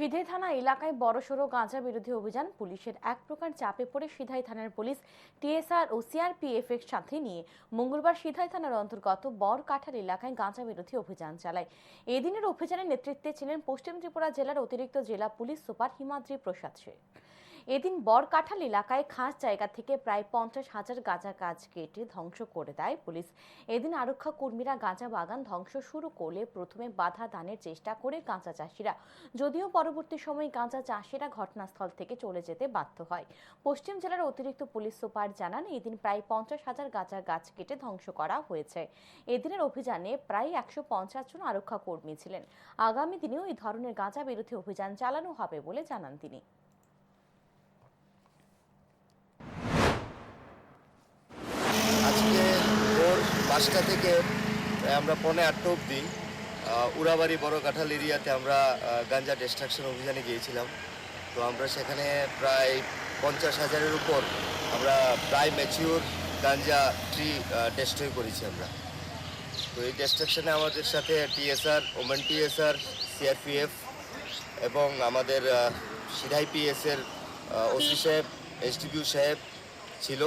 সিধে থানা এলাকায় বড়সড় গাঁজা বিরোধী অভিযান পুলিশের এক প্রকার চাপে পড়ে সিধাই থানার পুলিশ, টিএসআর ও সিআরপিএফ এর সাথে নিয়ে মঙ্গলবার সিধাই থানার অন্তর্গত বরকাঠাল এলাকায় গাঁজা বিরোধী অভিযান চালায়। এদিনের অভিযানের নেতৃত্বে ছিলেন পশ্চিম ত্রিপুরা জেলার অতিরিক্ত জেলা পুলিশ সুপার হিমাদ্রি প্রসাদ সে এদিন বরকাঠাল এলাকায় খাস জায়গা থেকে প্রায় পঞ্চাশ হাজার গাঁজা গাছ কেটে ধ্বংস করে দেয় পুলিশ। এদিন আরক্ষা কর্মীরা গাঁজা বাগান ধ্বংস শুরু করলে প্রথমে বাধা দানের চেষ্টা করে গাঁজা চাষিরা। যদিও পরবর্তী সময়ে গাঁজা চাষিরা ঘটনাস্থল থেকে চলে যেতে বাধ্য হয়। পশ্চিম জেলার অতিরিক্ত পুলিশ সুপার জানান, এদিন প্রায় পঞ্চাশ হাজার গাঁজা গাছ কেটে ধ্বংস করা হয়েছে। এদিনের অভিযানে প্রায় একশো পঞ্চাশ জন আরক্ষা কর্মী ছিলেন। আগামী দিনেও এই ধরনের গাঁজা বিরোধী অভিযান চালানো হবে বলে জানান তিনি। পাঁচটা থেকে আমরা পৌনে আটটা অবধি উড়াবাড়ি, বড় কাঁঠাল এরিয়াতে আমরা গাঞ্জা ডিস্ট্রাকশন অভিযানে গিয়েছিলাম। তো আমরা সেখানে প্রায় পঞ্চাশ হাজারের উপর আমরা প্রায় ম্যাচিওর গাঞ্জা ট্রি ডেস্ট্রয় করেছি আমরা। তো এই ডিস্ট্রাকশনে আমাদের সাথে টিএসআর ওমেন টিএসআর সিআরপিএফ এবং আমাদের সিধাই পিএসের ওসি সাহেব এসডিপিউ সাহেব ছিল।